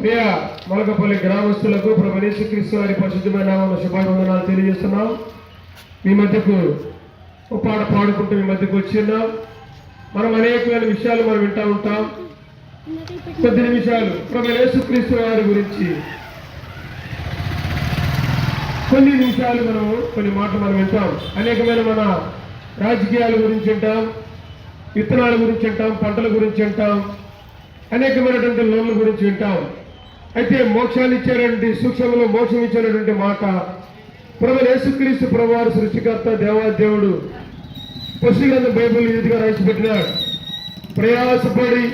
ప్రియ మొలకపల్లి గ్రామస్తులకు ప్రభు క్రీస్తు వారి పరిశుద్ధమైన శుభాభివందనాలు తెలియజేస్తున్నాం. మీ మధ్యకు పాట పాడుకుంటూ మీ మధ్యకు వచ్చి మనం అనేకమైన విషయాలు మనం వింటా ఉంటాం. కొద్ది నిమిషాలు ప్రభు క్రీస్తు వారి గురించి. కొన్ని నిమిషాలు మనం కొన్ని మాటలు మనం వింటాం. అనేకమైన మన రాజకీయాల గురించి వింటాం. విత్తనాల గురించి వింటాం. పంటల గురించి వింటాం. అనేకమైనటువంటి లోన్ల గురించి వింటాం. అయితే మోక్షాన్ని ఇచ్చేటువంటి సూక్ష్మంలో మోక్షం ఇచ్చేటటువంటి మాట ప్రభు యేసుక్రీస్తు ప్రభువారు సృష్టికర్త దేవాదేవుడు పశుగ్రంథ బైబిల్ ఇదిగా రాసిపెట్టినాడు. ప్రయాసపడి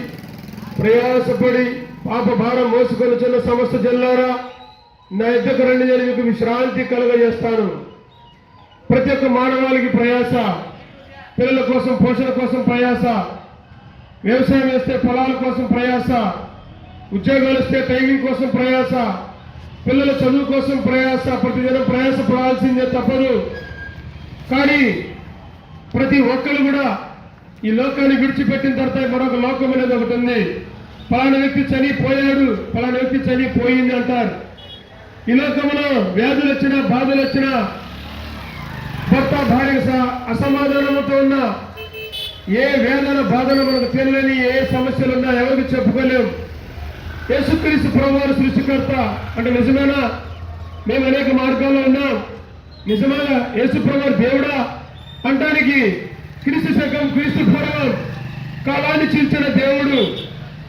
ప్రయాసపడి పాప భారం మోసుకొని చిన్న సమస్త జల్లారా? నా ఇద్దరు రెండు నేను మీకు విశ్రాంతి కలుగజేస్తాను. ప్రతి ఒక్క మానవాళికి ప్రయాస పిల్లల కోసం పోషణ కోసం ప్రయాస. వ్యవసాయం చేస్తే పొలాల కోసం ప్రయాస ఉద్యోగాలు ఇస్తే టైమింగ్ కోసం ప్రయాస పిల్లల చదువు కోసం ప్రయాస ప్రతిదినం ప్రయాస పడాల్సిందే తప్పదు. కానీ ప్రతి ఒక్కరు కూడా ఈ లోకాన్ని విడిచిపెట్టిన తర్వాత మరొక లోకం అనేది ఒకటి ఉంది. ఫలానా వ్యక్తి చనిపోయాడు ఫలానా వ్యక్తి చనిపోయింది అంటారు. ఈ లోకంలో వ్యాధులు వచ్చినా బాధలు వచ్చినా భర్త భార్య అసమాధానంతో ఉన్న ఏ వేదన బాధలు మనకు తెలియని ఏ సమస్యలు ఉన్నా ఎవరికి చెప్పుకోలేం. యేసుక్రీస్తు ప్రభువారు సృష్టికర్త. అంటే నిజమేనా? మేము అనేక మార్గాల్లో ఉన్నాం. నిజమేనా యేసు ప్రభువారు దేవుడా? అంటానికి క్రీస్తు శకం క్రీస్తు పూర్వం కాలాన్ని చీల్చిన దేవుడు.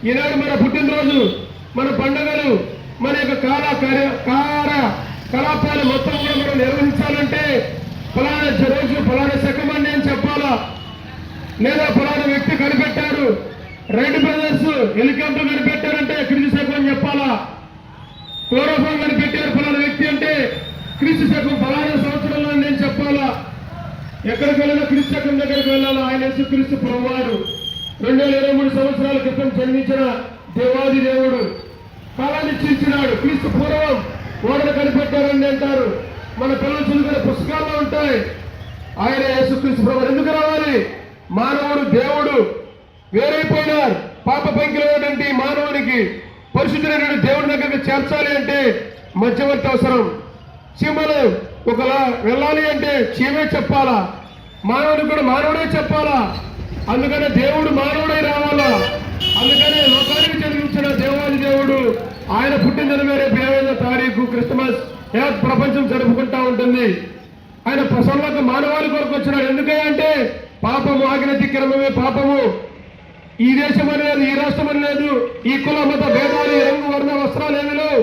ఈనాడు మన పుట్టినరోజు మన పండుగలు మన యొక్క కాల కార్య కార కలాపాలు మొత్తం కూడా మనం నిర్వహించాలంటే ఫలానా రోజు ఫలానా శకం అని నేను చెప్పాలా? లేదా ఫలానా వ్యక్తి కనిపెట్టారు? రెడ్ బ్రదర్స్ హెలికాప్టర్ కనిపెట్టారంటే క్రిసి శకం అని చెప్పాలా? క్లోరోఫామ్ కనిపెట్టారు ఫలానా వ్యక్తి అంటే క్రీస్తు శకం ఫలానా సంవత్సరంలో అని నేను చెప్పాలా? ఎక్కడికి వెళ్ళాలో క్రిసి శకం దగ్గరికి వెళ్ళాలా? ఆయన యేసు క్రీస్తు ప్రభువారు. రెండు వేల ఇరవై మూడు సంవత్సరాల క్రితం జన్మించిన దేవాది దేవుడు. కాలాన్ని చీల్చినాడు. క్రీస్తు పూర్వం ఓడలు కనిపెట్టారని అంటారు. మన పిల్లలు చదువుకునే పుస్తకాల్లో ఉంటాయి. ఆయన యేసుక్రీస్తు ప్రభు ఎందుకు రావాలి? మానవుడు దేవుడు వేరైపోయినారు. పాప పంకిలైనటువంటి మానవునికి పరిశుద్ధులైనటువంటి దేవుడి దగ్గరికి చేర్చాలి అంటే మధ్యవర్తి అవసరం. చీమలు ఒకలా వెళ్ళాలి అంటే చీమే చెప్పాలా? మానవుడు కూడా మానవుడే చెప్పాలా? అందుకనే దేవుడు మానవుడై రావాలా? అందుకనే లోకానికి జన్మించిన దేవాది దేవుడు ఆయన పుట్టిందని వేరే ఇరవై తారీఖు క్రిస్మస్. యావత్ ప్రపంచం జరుపుకుంటా ఉంటుంది. ఆయన ప్రసన్నకు మానవాళి కొరకు వచ్చినాడు. ఎందుకంటే పాపము క్రమమే పాపము. ఈ దేశం అని లేదు ఈ రాష్ట్రం అని లేదు ఈ కుల మత భేదాలు రంగు వర్ణ వస్త్రాలు ఏమి లేవు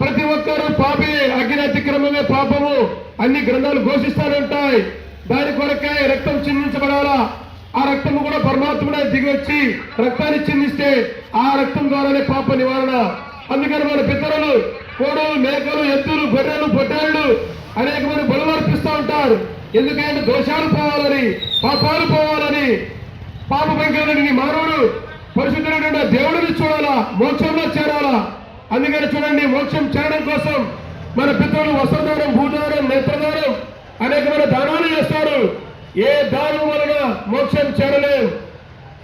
ప్రతి ఒక్కరూ పాపే అగ్ని అతిక్రమమే పాపము. అన్ని గ్రంథాలు ఘోషిస్తానంటాయి దాని కొరకే రక్తం చిందించబడాలా? ఆ రక్తము కూడా పరమాత్ముడే దిగొచ్చి వచ్చి రక్తాన్ని చిందిస్తే ఆ రక్తం ద్వారానే పాప నివారణ. అందుకని మన పితరులు కోడలు మేకలు ఎద్దులు గొర్రెలు పొట్టేళ్ళు అనేక మంది బలు ఉంటారు. ఎందుకంటే దోషాలు పోవాలని పాపాలు పోవాలని పాప భయంకరమైన మానవుడు పరిశుద్ధుడైన దేవుడిని చూడాలా మోక్షంలో చేరాలా? అందుకని చూడండి మోక్షం చేరడం కోసం మన పితరులు వస్త్రదానం భూదానం నేత్రదానం అనేకమైన దానాలు చేస్తారు. ఏ దానం వలన మోక్షం చేరలేం?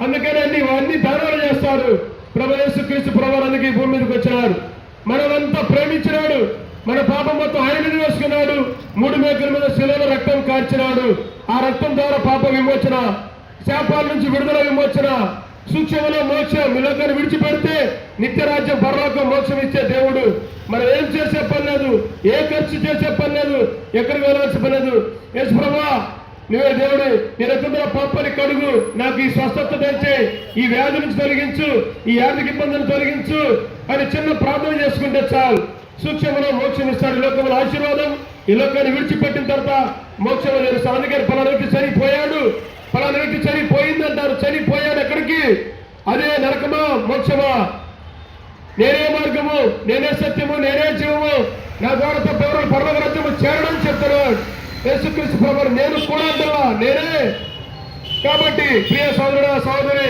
అందుకని అన్ని అన్ని దానాలు చేస్తారు. ప్రభు యేసుక్రీస్తు ప్రభు అందుకే భూమి మీదకి వచ్చినాడు మనమంతా ప్రేమించినాడు. మన పాపం మొత్తం ఆయన మీద వేసుకున్నాడు. మూడు మేకల మీద శిలలో రక్తం కార్చినాడు. ఆ రక్తం ద్వారా పాప విమోచన శాపాల నుంచి విడుదల విమోచన సూక్ష్మలో మోక్షం ఈ విడిచిపెడితే నిత్యరాజ్యం పరలోకం మోక్షం ఇచ్చే దేవుడు. మనం ఏం చేసే పని లేదు. ఏ ఖర్చు చేసే పని లేదు. ఎక్కడికి వెళ్ళాల్సిన పని లేదు. యశ్వ్రభా నువ్వే దేవుడు నీ రక్తంలో పాపని కడుగు. నాకు ఈ స్వస్థత తెచ్చే ఈ వ్యాధి నుంచి తొలగించు ఈ ఆర్థిక ఇబ్బందులు తొలగించు అని చిన్న ప్రార్థన చేసుకుంటే చాలు. సూక్ష్మంలో మోక్షం ఇస్తాడు ఈ లోకంలో ఆశీర్వాదం. ఈ లోకాన్ని విడిచిపెట్టిన తర్వాత మోక్షంలో లేదు అందుకని పలానా వ్యక్తి చనిపోయాడు పలానా వ్యక్తి చనిపోయింది అంటారు చనిపోయాడు ఎక్కడికి? అదే నరకమా? మోక్షమా? నేనే మార్గము నేనే సత్యము నేనే జీవము. నా ద్వారా తప్ప ఎవరు పర్వత చేరడం చెప్తున్నాడు. యేసుక్రీస్తు ప్రభు నేను కూడా అంటవా నేనే. కాబట్టి ప్రియ సోదరుడు సోదరి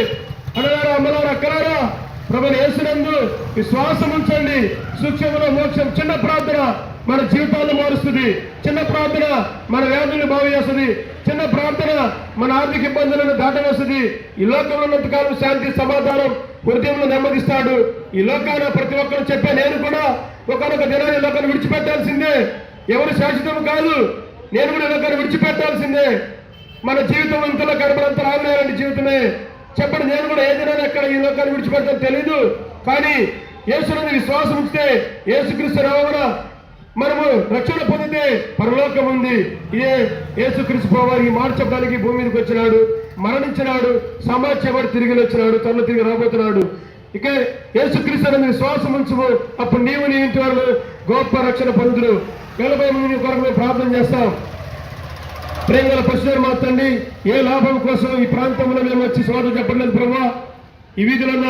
అన్నగారు అమ్మలారు అక్కలారా ప్రభుని యేసునందు విశ్వాసం ఉంచండి. సూక్ష్మంలో మోక్షం. చిన్న ప్రార్థన మన జీవితాలను మారుస్తుంది. చిన్న ప్రార్థన మన వ్యాధుల్ని బాగు చేస్తుంది. చిన్న ప్రార్థన మన ఆర్థిక ఇబ్బందులను దాటవేస్తుంది. ఈ లోకంలో ఉన్నంతకాలం శాంతి సమాధానం హృదయంలో నెమ్మదిస్తాడు. ఈ లోకాన ప్రతి ఒక్కరు చెప్పే నేను కూడా ఒకనొక దినాన్ని ఈ లోకాన్ని విడిచిపెట్టాల్సిందే. ఎవరు శాశ్వతం కాదు. నేను కూడా ఈ లోకాన్ని విడిచిపెట్టాల్సిందే. మన జీవితం ఇంతలో గడపడంత రాలేరండి జీవితమే. చెప్పండి నేను కూడా ఏదైనా ఎక్కడ ఈ లోకాన్ని విడిచిపెడతాను తెలీదు. కానీ యేసుని విశ్వాసం ఉంచితే యేసుక్రీస్తు రావణ మనము రక్షణ పొందితే పరలోకం ఉంది. ఇదే యేసుక్రీస్తు ప్రభు ఈ మాట చెప్పడానికి భూమి మీదకి వచ్చినాడు మరణించినాడు సమాజపడి తిరిగి వచ్చినాడు తను తిరిగి రాబోతున్నాడు. ఇక యేసుక్రీస్తు విశ్వాసం ఉంచుము. అప్పుడు నీవు నీ ఇంటి వాళ్ళు గొప్ప రక్షణ పొందుడు వెలబై ముందు కొరకు మేము ప్రార్థన చేస్తాం. ప్రేమల పశువులు మా తండ్రి ఏ లాభం కోసం ఈ ప్రాంతంలో మేము వచ్చి సోదరు చెప్పలేదు ప్రభా? ఈ వీధిలో ఉన్న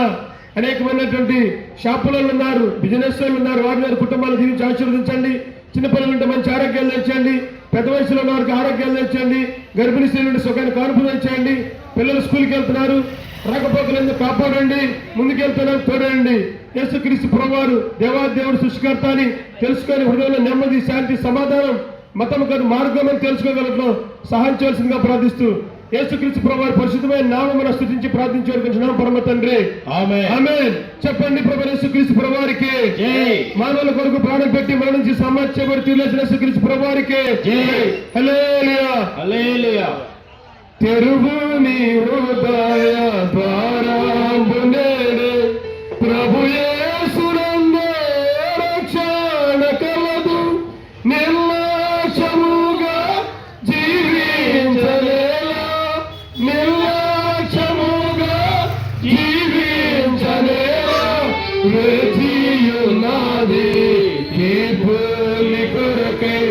అనేకమైనటువంటి షాపులలో ఉన్నారు బిజినెస్ వాళ్ళు ఉన్నారు వారి వారి కుటుంబాలు జీవించి ఆశీర్వదించండి. చిన్నపిల్లలు ఉంటే మంచి ఆరోగ్యాలు తెచ్చండి. పెద్ద వయసులో ఉన్న వారికి ఆరోగ్యాలు తెచ్చండి. గర్భిణీ స్త్రీలు ఉంటే సుఖాన్ని కానుపులు తెచ్చేయండి పిల్లలు స్కూల్కి వెళ్తున్నారు. రాకపోకలందు కాపాడండి. ముందుకెళ్తున్నారు తోడండి యేసుక్రీస్తు ప్రభువారు దేవాదేవుడు సృష్టికర్త అని తెలుసుకొని హృదయంలో నెమ్మది శాంతి సమాధానం మతం కాదు మార్గం అని తెలుసుకోగలట్లో. సహాయం చేయాల్సిందిగా ప్రార్థిస్తూ యేసుక్రీస్తు ప్రభువారి పరిశుద్ధమైన నామమున స్థుతించి ప్రార్థించే వరకు పరమ తండ్రి. చెప్పండి ప్రభు యేసుక్రీస్తు ప్రభువారికి జై. మానవుల కొరకు ప్రాణం పెట్టి మరణించి సమాజబడి తీర్లేసిన యేసుక్రీస్తు ప్రభువారికి జై. హల్లెలూయా. హల్లెలూయా. తెరువు నీ హృదయ ద్వారాంబునేడే నిర్లక్ష్యముగా జీవించలేలా. నిర్లక్ష్యముగా జీవించలేలా. వేచియున్నది తీర్పుని కొరకై